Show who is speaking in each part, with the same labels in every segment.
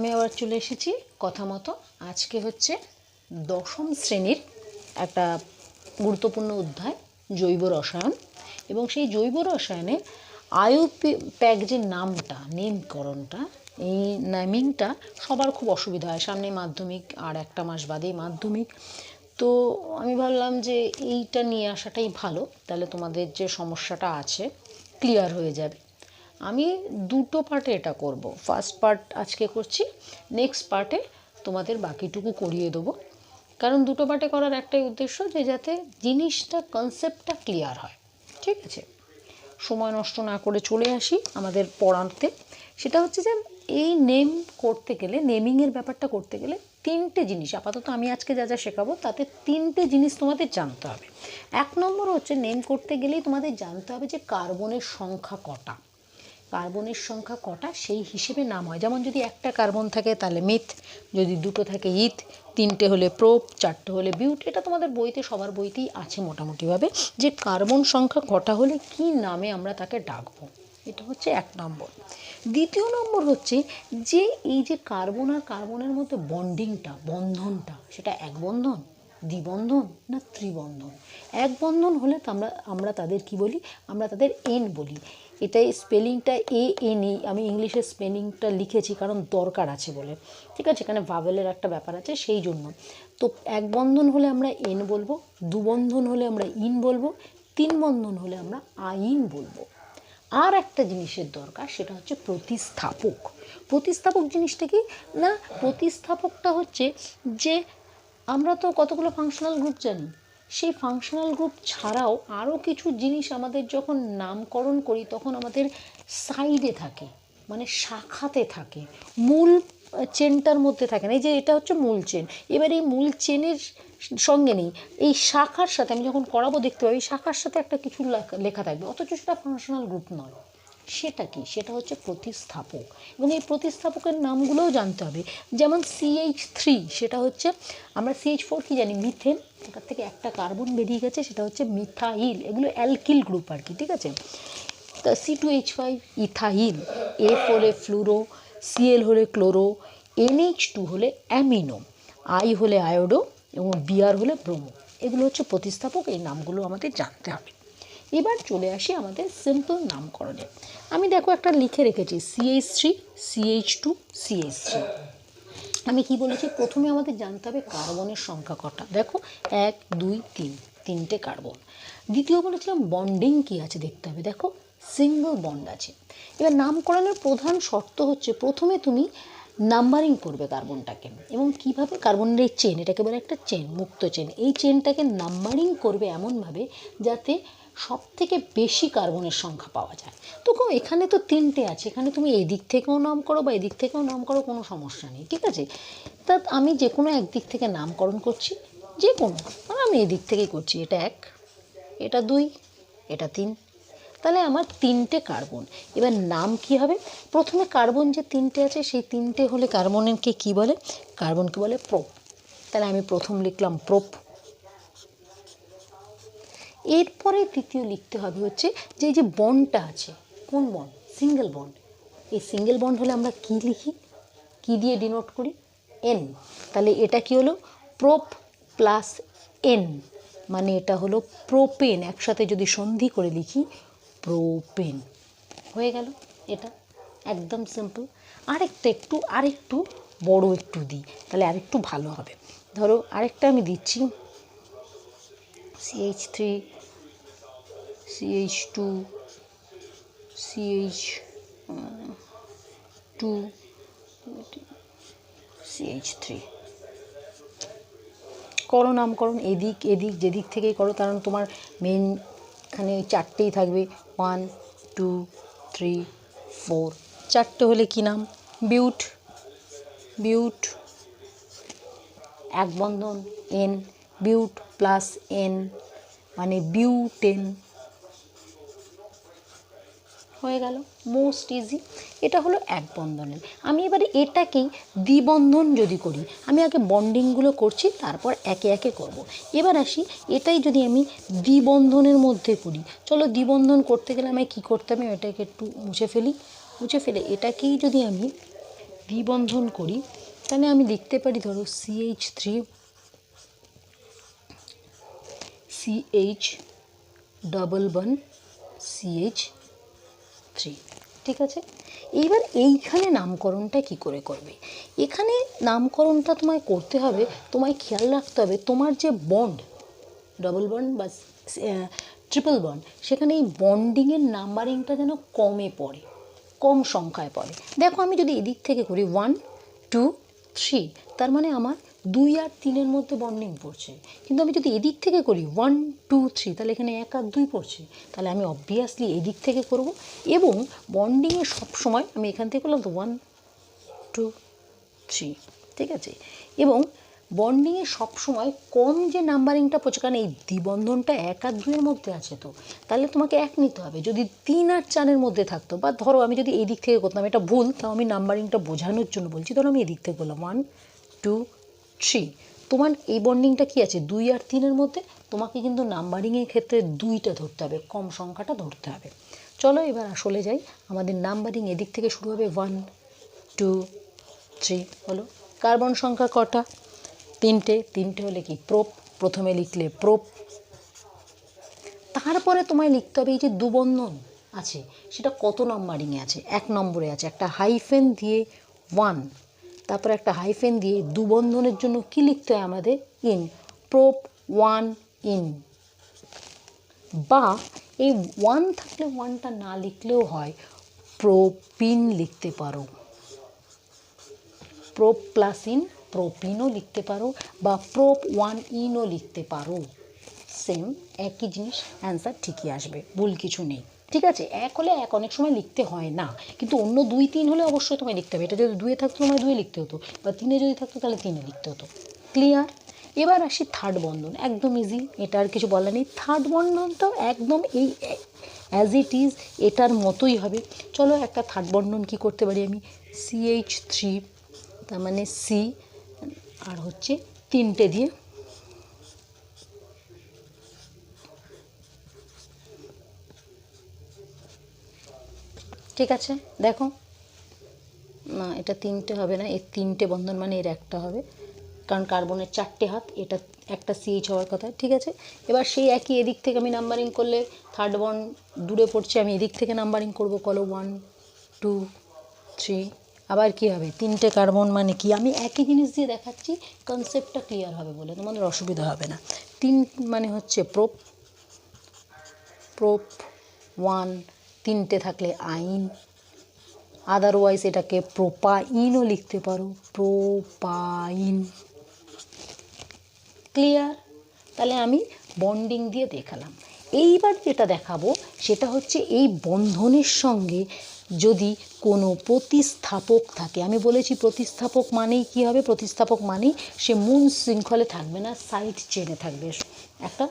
Speaker 1: আমি আবার চলে এসেছি কথা মতো। আজকে হচ্ছে দশম শ্রেণির একটা গুরুত্বপূর্ণ অধ্যায়, জৈব রসায়ন। এবং সেই জৈব রসায়নে আয়ু প্যাক যে নামটা, নেমকরণটা, এই নেমিংটা সবার খুব অসুবিধা হয়। সামনে মাধ্যমিক, আর একটা মাস বাদেই মাধ্যমিক। তো আমি ভাবলাম যে এইটা নিয়ে আসাটাই ভালো। তাহলে তোমাদের যে সমস্যাটা আছে ক্লিয়ার হয়ে যাবে। আমি দুটো পার্টে এটা করব। ফার্স্ট পার্ট আজকে করছি নেক্সট পার্টে তোমাদের বাকিটুকু করিয়ে দেবো। কারণ দুটো পার্টে করার একটাই উদ্দেশ্য যে যাতে জিনিসটা কনসেপ্টটা ক্লিয়ার হয়। ঠিক আছে? সময় নষ্ট না করে চলে আসি আমাদের পড়াতে। সেটা হচ্ছে যে এই নেম করতে গেলে নেমিংয়ের ব্যাপারটা করতে গেলে তিনটে জিনিস, আপাতত আমি আজকে যা যা শেখাবো তাতে তিনটে জিনিস তোমাদের জানতে হবে। এক নম্বর হচ্ছে নেম করতে গেলেই তোমাদের জানতে হবে যে কার্বনের সংখ্যা কটা। কার্বনের সংখ্যা কটা? সেই হিসেবে নাম হয়। যেমন যদি একটা কার্বন থাকে, তাহলে মিথ। যদি দুটো থাকে, ইথ। তিনটে হলে প্রোপ, চারটে হলে বিউট। এটা তোমাদের বইতে, সবার বইতেই আছে মোটামুটিভাবে। যে কার্বন সংখ্যা কটা হলে কি নামে আমরা তাকে ডাকবো? এটা হচ্ছে এক নম্বর। দ্বিতীয় নম্বর হচ্ছে যে এই যে কার্বন আর কার্বনের মধ্যে বন্ডিংটা, বন্ধনটা, সেটা এক বন্ধন, দ্বিবন্ধন না ত্রিবন্ধন? এক বন্ধন হলে আমরা আমরা তাদের কি বলি? আমরা তাদের এন বলি। এটাই স্পেলিংটা এ এন ই, আমি ইংলিশের স্পেলিংটা লিখেছি কারণ দরকার আছে বলে। ঠিক আছে, এখানে ভাবেলের একটা ব্যাপার আছে, সেই জন্য। তো এক বন্ধন হলে আমরা এন বলব, দু বন্ধন হলে আমরা ইন বলব, তিন বন্ধন হলে আমরা আইন বলব। আর একটা জিনিসের দরকার, সেটা হচ্ছে প্রতিস্থাপক। প্রতিস্থাপক জিনিসটা কি? না, প্রতিস্থাপকটা হচ্ছে যে আমরা তো কতগুলো ফাংশনাল গ্রুপ জানি? সেই ফাংশনাল গ্রুপ ছাড়াও আরও কিছু জিনিস আমাদের যখন নামকরণ করি, তখন আমাদের সাইডে থাকে মানে শাখাতে থাকে, মূল চেনটার মধ্যে থাকে না। এই যে এটা হচ্ছে মূল চেন এবার এই মূল চেনের সঙ্গে নেই। এই শাখার সাথে আমি যখন করাবো দেখতে পাবো, এই শাখার সাথে একটা কিছু লেখা- থাকবে, অথচ সেটা ফাংশনাল গ্রুপ নয়। সেটা কি? সেটা হচ্ছে প্রতিস্থাপক। এবং এই প্রতিস্থাপকের নামগুলোও জানতে হবে। যেমন সিএইচ থ্রি সেটা হচ্ছে, আমরা সিএইচ ফোর কী জানি? মিথেন। ওটার থেকে একটা কার্বন বেরিয়ে গেছে, সেটা হচ্ছে মিথাইল। এগুলো অ্যালকিল গ্রুপ আর কি, ঠিক আছে? তা C two H five ethyl. F হলে ফ্লুরো সিএল হলে ক্লোরো এনএইচ টু হলে অ্যামিনো আই হলে আয়োডো এবং বিআর হলে ব্রোমো। এগুলো হচ্ছে প্রতিস্থাপক, এই নামগুলো আমাদের জানতে হবে। এবার চলে আসি আমাদের সিম্পল নামকরণে। আমি দেখো একটা লিখে রেখেছি CH three CH two CH three আমি কি বলেছি? প্রথমে আমাদের জানতে হবে কার্বনের সংখ্যা কটা। দেখো, এক, দুই, তিন, তিনটে কার্বন। দ্বিতীয় বলেছিলাম বন্ডিং কি আছে দেখতে হবে। দেখো সিঙ্গল বন্ড আছে। এবার নামকরণের প্রধান শর্ত হচ্ছে প্রথমে তুমি নাম্বারিং করবে কার্বনটাকে এবং কীভাবে কার্বনের এই চেন এটাকে বলে একটা চেন মুক্ত চেন এই চেনটাকে নাম্বারিং করবে এমনভাবে যাতে সব থেকে বেশি কার্বনের সংখ্যা পাওয়া যায়। তো এখানে তো তিনটে আছে, এখানে তুমি এদিক থেকেও নাম করো বা এদিক থেকেও নাম করো, কোনো সমস্যা নেই, ঠিক আছে? তা আমি যে কোনো একদিক থেকে নামকরণ করছি, যে কোনো মানে আমি এদিক থেকেই করছি, এটা এক, এটা দুই, এটা তিন। তাহলে আমার তিনটে কার্বন, এবার নাম কি হবে? প্রথমে কার্বন যে তিনটে আছে, সেই তিনটে হলে কার্বনকে কি বলে? কার্বনকে বলে প্রোপ। তাহলে আমি প্রথম লিখলাম প্রোপ। এরপরে তৃতীয় লিখতে হবে হচ্ছে যে যে বন্ডটা আছে, কোন বন্ড? Single bond. এই সিঙ্গেল বন্ড হলে আমরা কি লিখি? কি দিয়ে ডিনোট করি? এন তাহলে এটা কি হলো? প্রোপ প্লাস এন মানে এটা হলো প্রোপেন একসাথে যদি সন্ধি করে লিখি প্রোপেন হয়ে গেল এটা। একদম সিম্পল আরেকটা একটু, আরেকটু বড় একটু দিই, তাহলে আরেকটু ভালো হবে। ধরো আরেকটা আমি দিচ্ছি CH three CH two CH two CH three করো নামকরণ এদিক এদিক, যেদিক থেকেই করো, কারণ তোমার মেন এখানে চারটেই থাকবে। ওয়ান টু থ্রি ফোর চারটে হলে কি নাম? বিউট। বিউট। এক বন্ধন এন বিউট প্লাস এন মানে বিউটেন। হয়ে গেল, মোস্ট ইজি। এটা হলো এক বন্ধনের। আমি এবারে এটাকেই দ্বিবন্ধন যদি করি, আমি আগে বন্ডিংগুলো করছি, তারপর একে একে করব। এবার আসি, এটাই যদি আমি দ্বিবন্ধনের মধ্যে করি, চলো দ্বিবন্ধন করতে গেলে আমায় কী করতে হবে এটাকে একটু মুছে ফেলি। মুছে ফেলে এটাকেই যদি আমি দ্বিবন্ধন করি, তাহলে আমি লিখতে পারি, ধরো CH three CH double one CH three ঠিক আছে? এইবার এইখানে নামকরণটা কি করে করবে? এখানে নামকরণটা তোমায় করতে হবে, তোমায় খেয়াল রাখতে হবে, তোমার যে বন্ড ডবল বন্ড বা ট্রিপল বন্ড সেখানে এই বন্ডিংয়ের নাম্বারিংটা যেন কমে পড়ে, কম সংখ্যায় পড়ে। দেখো আমি যদি এদিক থেকে করি ওয়ান টু থ্রি তার মানে আমার দুই আর তিনের মধ্যে বন্ডিং পড়ছে। কিন্তু আমি যদি এদিক থেকে করি ওয়ান টু থ্রি তাহলে এখানে এক আর দুই পড়ছে। তাহলে আমি অবভিয়াসলি এদিক থেকে করব এবং বন্ডিংয়ে সবসময় আমি এখান থেকে করলাম তো ওয়ান টু থ্রি ঠিক আছে? এবং বন্ডিংয়ে সবসময় কম যে নাম্বারিংটা পড়ছে, কারণ এই দ্বিবন্ধনটা এক আর দুইয়ের মধ্যে আছে তো, তাহলে তোমাকে এক নিতে হবে। যদি তিন আর চারের মধ্যে থাকতো, বা ধরো আমি যদি এই দিক থেকে করতাম, এটা ভুল, তাও আমি নাম্বারিংটা বোঝানোর জন্য বলছি, ধরো আমি এদিক থেকে করলাম ওয়ান টু থ্রি তোমার এই বন্ডিংটা কি আছে? দুই আর তিনের মধ্যে? তোমাকে কিন্তু নাম্বারিংয়ের ক্ষেত্রে দুইটা ধরতে হবে, কম সংখ্যাটা ধরতে হবে। চলো এবার আসলে যাই। আমাদের নাম্বারিং এদিক থেকে শুরু হবে ওয়ান টু থ্রি হলো কার্বন সংখ্যা কটা? তিনটে। তিনটে হলে কি? প্রোপ প্রথমে লিখলে প্রোপ তারপরে তোমায় লিখতে হবে এই যে দুবন্ধন আছে, সেটা কত নম্বরিংয়ে আছে? এক নম্বরে আছে, একটা হাইফেন দিয়ে ওয়ান তারপরে একটা হাইফেন দিয়ে দুবন্ধনের জন্য কি লিখতে হয় আমাদের? ইন প্রোপ ওয়ান ইন বা এই ওয়ান থাকলে ওয়ানটা না লিখলেও হয় প্রোপিন লিখতে পারো। প্রোপ প্লাস ইন প্রোপিনও লিখতে পারো বা প্রোপ ওয়ান ইনও লিখতে পারো। সেম একই জিনিস অ্যান্সার ঠিকই আসবে, ভুল কিছু নেই। ঠিক আছে, এক হলে এক, অনেক সময় লিখতে হয় না। কিন্তু অন্য দুই, তিন হলে অবশ্যই তোমায় লিখতে হবে। এটা যদি দুয়ে থাকতো, তোমায় দুয়ে লিখতে হতো। বা তিনে যদি থাকতো, তাহলে তিনে লিখতে হতো। ক্লিয়ার এবার আসি থার্ড বন্ধন। একদম ইজি এটা আর কিছু বলার নেই। থার্ড বন্ধন তো একদম এই অ্যাজ ইট ইজ এটার মতোই হবে। চলো একটা থার্ড বন্ধন কী করতে পারি আমি? সিএইচ থ্রি তার মানে সি আর হচ্ছে তিনটে দিয়ে ঠিক আছে, দেখো। না, এটা তিনটে হবে না এর তিনটে বন্ধন মানে এর একটা হবে। কারণ কার্বনের চারটে হাত, এটা একটা সিএইচ হওয়ার কথা, ঠিক আছে? এবার সেই একই এদিক থেকে আমি নাম্বারিং করলে থার্ড বন্ড দূরে পড়ছে, আমি এদিক থেকে নাম্বারিং করব কলো ওয়ান টু থ্রি আবার কি হবে? তিনটে কার্বন মানে কি? আমি একই জিনিস দিয়ে দেখাচ্ছি কনসেপ্টটা ক্লিয়ার হবে বলে, তোমাদের অসুবিধা হবে না। তিন মানে হচ্ছে প্রোপ প্রোপ ওয়ান তিনটে থাকলে আইন। আদারওয়াইজ এটাকে প্রোপাইনও লিখতে পারো। প্রোপাইন ক্লিয়ার তাহলে আমি বন্ডিং দিয়ে দেখালাম। এইবার যেটা দেখাবো সেটা হচ্ছে এই বন্ধনের সঙ্গে যদি কোনো প্রতিস্থাপক থাকে, আমি বলেছি প্রতিস্থাপক মানেই কী হবে? প্রতিস্থাপক মানেই সে মূল শৃঙ্খলে থাকবে না সাইড চেনে থাকবে, একটা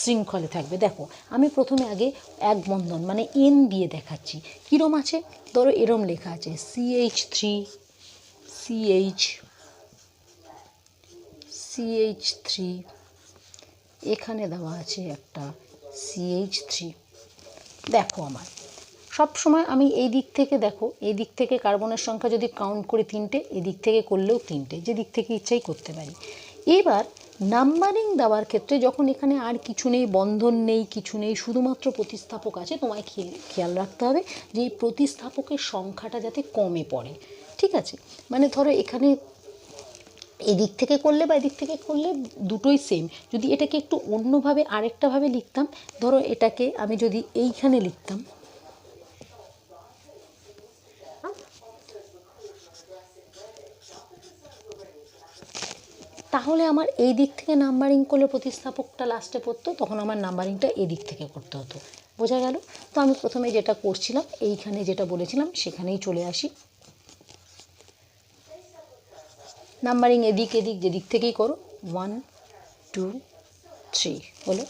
Speaker 1: শৃঙ্খলে থাকবে। দেখো, আমি প্রথমে আগে এক বন্ধন মানে এন দিয়ে দেখাচ্ছি। কীরম আছে? ধরো এরম লেখা আছে CH three CH CH three এখানে দেওয়া আছে একটা সিএইচ থ্রি দেখো আমার। সব সময় আমি এই দিক থেকে দেখো, এই দিক থেকে কার্বনের সংখ্যা যদি কাউন্ট করি তিনটে এদিক থেকে করলেও তিনটে, যে দিক থেকে ইচ্ছাই করতে পারি। এবার নাম্বারিং দেওয়ার ক্ষেত্রে যখন এখানে আর কিছু নেই, বন্ধন নেই, কিছু নেই, শুধুমাত্র প্রতিস্থাপক আছে, তোমায় খেয়াল রাখতে হবে যে এই প্রতিস্থাপকের সংখ্যাটা যাতে কমে পড়ে, ঠিক আছে? মানে ধরো এখানে এদিক থেকে করলে বা এদিক থেকে করলে দুটোই সেম যদি এটাকে একটু অন্যভাবে আরেকটাভাবে লিখতাম, ধরো এটাকে আমি যদি এইখানে লিখতাম তাহলে আমার এই দিক থেকে নাম্বারিং করলে প্রতিস্থাপকটা লাস্টে পড়তো, তখন আমার নাম্বারিংটা এদিক থেকে করতে হতো। বোঝা গেল? তো আমি প্রথমে যেটা করছিলাম, এইখানে যেটা বলেছিলাম, সেখানেই চলে আসি। নাম্বারিং এদিক এদিক যেদিক থেকেই করো। ওয়ান টু থ্রি হলো।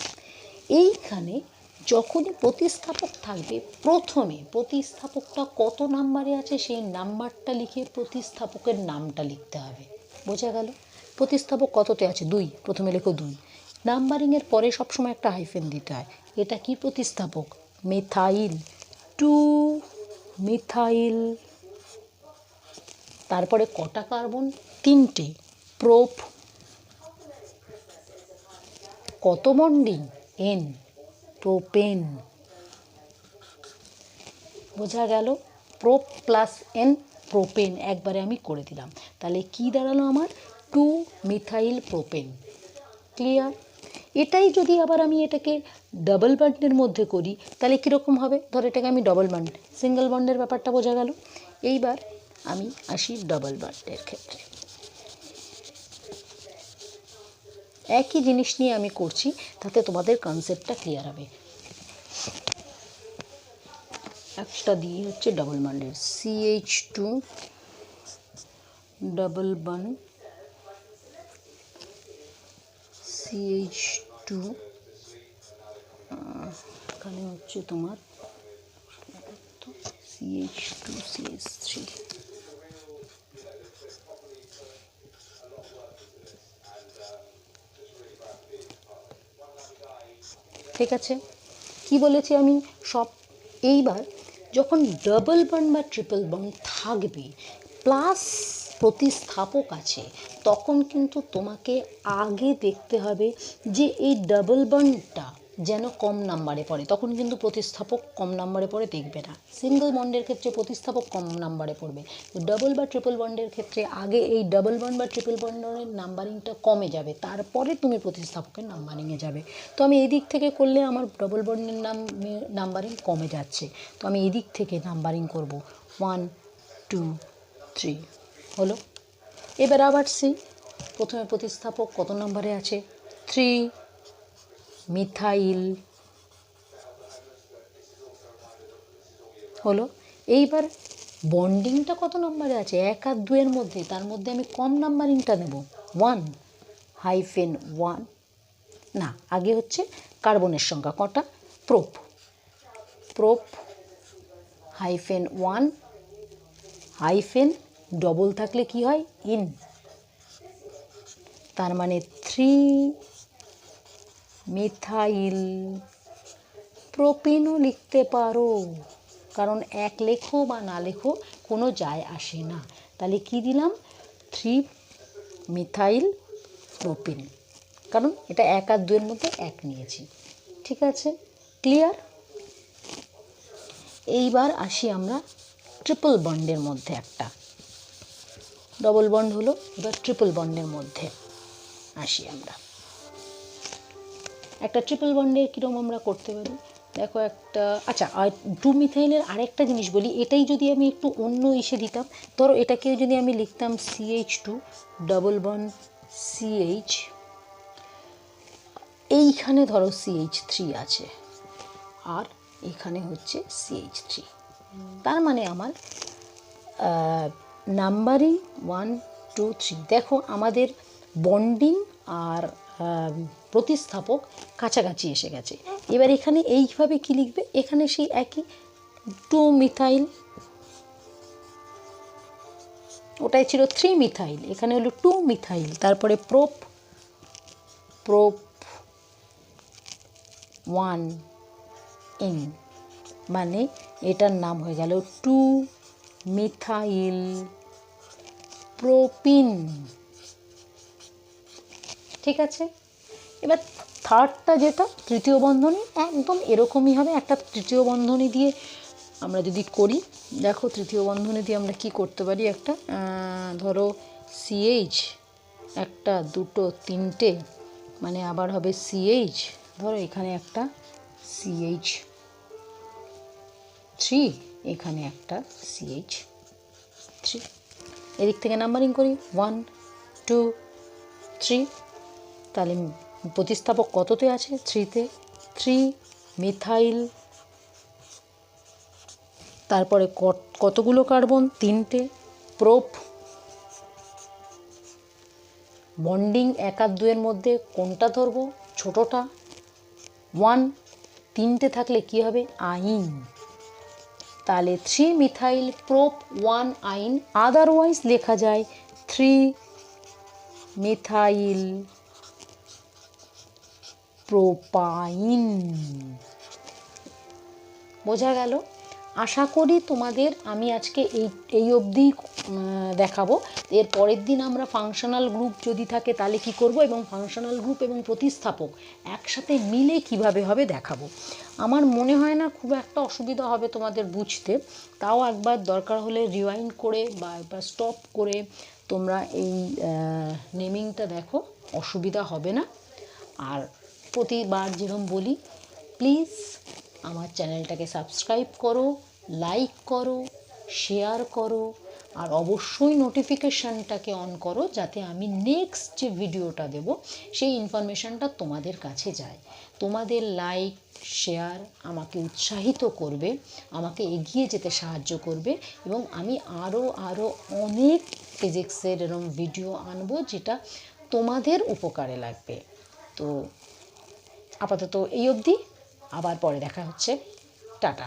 Speaker 1: এইখানে যখনই প্রতিস্থাপক থাকবে, প্রথমে প্রতিস্থাপকটা কত নাম্বারে আছে, সেই নাম্বারটা লিখে প্রতিস্থাপকের নামটা লিখতে হবে। বোঝা গেল? প্রতিস্থাপক কততে আছে? দুই। প্রথমে লেখো দুই। নাম্বারিংয়ের পরে সবসময় একটা হাইফেন দিতে হয়। এটা কি প্রতিস্থাপক? মেথাইল। Two, methyl. তারপরে কটা কার্বন? তিনটে। প্রোপ। কত বন্ডিং এন। প্রোপেন। বোঝা গেল? Prop plus ane, propane. একবারে আমি করে দিলাম। তাহলে কি দাঁড়াল আমার? Two methyl propane clear? এটাই যদি আবার আমি এটাকে ডাবল বন্ডের মধ্যে করি, তাহলে কীরকম হবে? ধর এটাকে আমি ডবল বন্ড সিঙ্গেল বন্ডের ব্যাপারটা বোঝা গেল। এইবার আমি আসি ডবল বন্ডের ক্ষেত্রে। একই জিনিস নিয়ে আমি করছি, তাতে তোমাদের কনসেপ্টটা ক্লিয়ার হবে। একটা দিয়ে হচ্ছে ডবল বন্ডের CH two double bond CH two এখানে হচ্ছে তোমার সিএইচ টু সিএইচ থ্রি ঠিক আছে? কি বলেছি আমি? সব এইবার যখন ডাবল বন্ড বা ট্রিপল বন্ড থাকবে প্লাস প্রতিস্থাপক আছে তখন কিন্তু তোমাকে আগে দেখতে হবে যে এই ডাবল বন্ডটা যেন কম নাম্বারে পড়ে। তখন কিন্তু প্রতিস্থাপক কম নাম্বারে পড়ে দেখবে না। সিঙ্গেল বন্ডের ক্ষেত্রে প্রতিস্থাপক কম নাম্বারে পড়বে। ডাবল বা ট্রিপল বন্ডের ক্ষেত্রে আগে এই ডাবল বন্ড বা ট্রিপল বন্ডের নাম্বারিংটা কমে যাবে। তারপরে তুমি প্রতিস্থাপকের নাম্বারিংয়ে যাবে। তো আমি এই দিক থেকে করলে আমার ডবল বন্ডের নাম নাম্বারিং কমে যাচ্ছে। তো আমি এই দিক থেকে নাম্বারিং করব। ওয়ান টু থ্রি হলো? এবার আবার সি। প্রথমে প্রতিস্থাপক কত নম্বরে আছে? Three, methyl. হলো। এইবার বন্ডিংটা কত নম্বরে আছে? এক আর দুয়ের মধ্যে, তার মধ্যে আমি কম নাম্বারিংটা নেব। One hyphen one. না, আগে হচ্ছে কার্বনের সংখ্যা, কটা? Prop. Prop hyphen one hyphen double থাকলে কি হয়? ইন তার মানে থ্রি মিথাইল প্রোপিনও লিখতে পারো। কারণ এক লেখো বা না লেখো কোনো যায় আসে না। তাহলে কি দিলাম? থ্রি মিথাইল প্রোপিন কারণ এটা এক আর দুয়ের মধ্যে এক নিয়েছি। ঠিক আছে? ক্লিয়ার এইবার আসি আমরা ট্রিপল বন্ডের মধ্যে একটা। ডবল বন্ড হলো এবার ট্রিপল বন্ডের মধ্যে। আসি আমরা। একটা ট্রিপল বন্ডের কীরকম আমরা করতে পারি? দেখো একটা আচ্ছা আর টু মিথাইলের আরেকটা জিনিস বলি, এটাই যদি আমি একটু অন্য ইসে দিতাম, ধরো এটাকে যদি আমি লিখতাম CH two double bond CH এইখানে ধরো সিএইচ থ্রি আছে, আর এখানে হচ্ছে সিএইচ থ্রি তার মানে আমার নাম্বারিং ওয়ান টু থ্রি দেখো, আমাদের বন্ডিং আর প্রতিস্থাপক কাছাকাছি এসে গেছে। এবার এখানে এইভাবে কি লিখবে? এখানে সেই একই টু মিথাইল ওটাই ছিল থ্রি মিথাইল এখানে হলো টু মিথাইল তারপরে প্রোপ প্রোপ ওয়ান ইন মানে এটার নাম হয়ে গেল টু মিথাইল প্রোপিন ঠিক আছে? এবার থার্ডটা যেটা, তৃতীয় বন্ধনী, একদম এরকমই হবে। একটা তৃতীয় বন্ধনী দিয়ে আমরা যদি করি, দেখো তৃতীয় বন্ধনী দিয়ে আমরা কি করতে পারি একটা? ধরো সিএইচ একটা, দুটো, তিনটে মানে আবার হবে সিএইচ ধরো এখানে একটা সিএইচ থ্রি এখানে একটা সিএইচ থ্রি এদিক থেকে নাম্বারিং করি ওয়ান টু থ্রি তাহলে প্রতিস্থাপক কততে আছে? থ্রিতে থ্রি মিথাইল তারপরে কতগুলো কার্বন তিনটে প্রোপ বন্ডিং এক আর দুয়ের মধ্যে কোনটা ধরবো? ছোটোটা ওয়ান তিনটে থাকলে কি হবে? আইন। তাহলে three methyl prop one yne otherwise লেখা যায় থ্রি মিথাইল প্রোপাইন। বোঝা গেল? আশা করি তোমাদের আমি আজকে এই এই অবধি দেখাবো। এর পরের দিন আমরা ফাংশনাল গ্রুপ যদি থাকে তাহলে কি করব এবং ফাংশনাল গ্রুপ এবং প্রতিস্থাপক একসাথে মিলে কীভাবে হবে দেখাবো। আমার মনে হয় না খুব একটা অসুবিধা হবে তোমাদের বুঝতে। তাও একবার দরকার হলে রিওয়াইন্ড করে বা একবার স্টপ করে তোমরা এই নেমিংটা দেখো, অসুবিধা হবে না। আর প্রতিবার যেরকম বলি প্লিজ আমার চ্যানেলটাকে সাবস্ক্রাইব করো। লাইক করো শেয়ার করো, আর অবশ্যই নোটিফিকেশানটাকে অন করো যাতে আমি নেক্সট যে ভিডিওটা দেব, সেই ইনফরমেশানটা তোমাদের কাছে যায়। তোমাদের লাইক শেয়ার আমাকে উৎসাহিত করবে, আমাকে এগিয়ে যেতে সাহায্য করবে এবং আমি আরও আরও অনেক ফিজিক্সের এরম ভিডিও আনব যেটা তোমাদের উপকারে লাগবে। তো আপাতত এই অবধি, আবার পরে দেখা হচ্ছে। টাটা।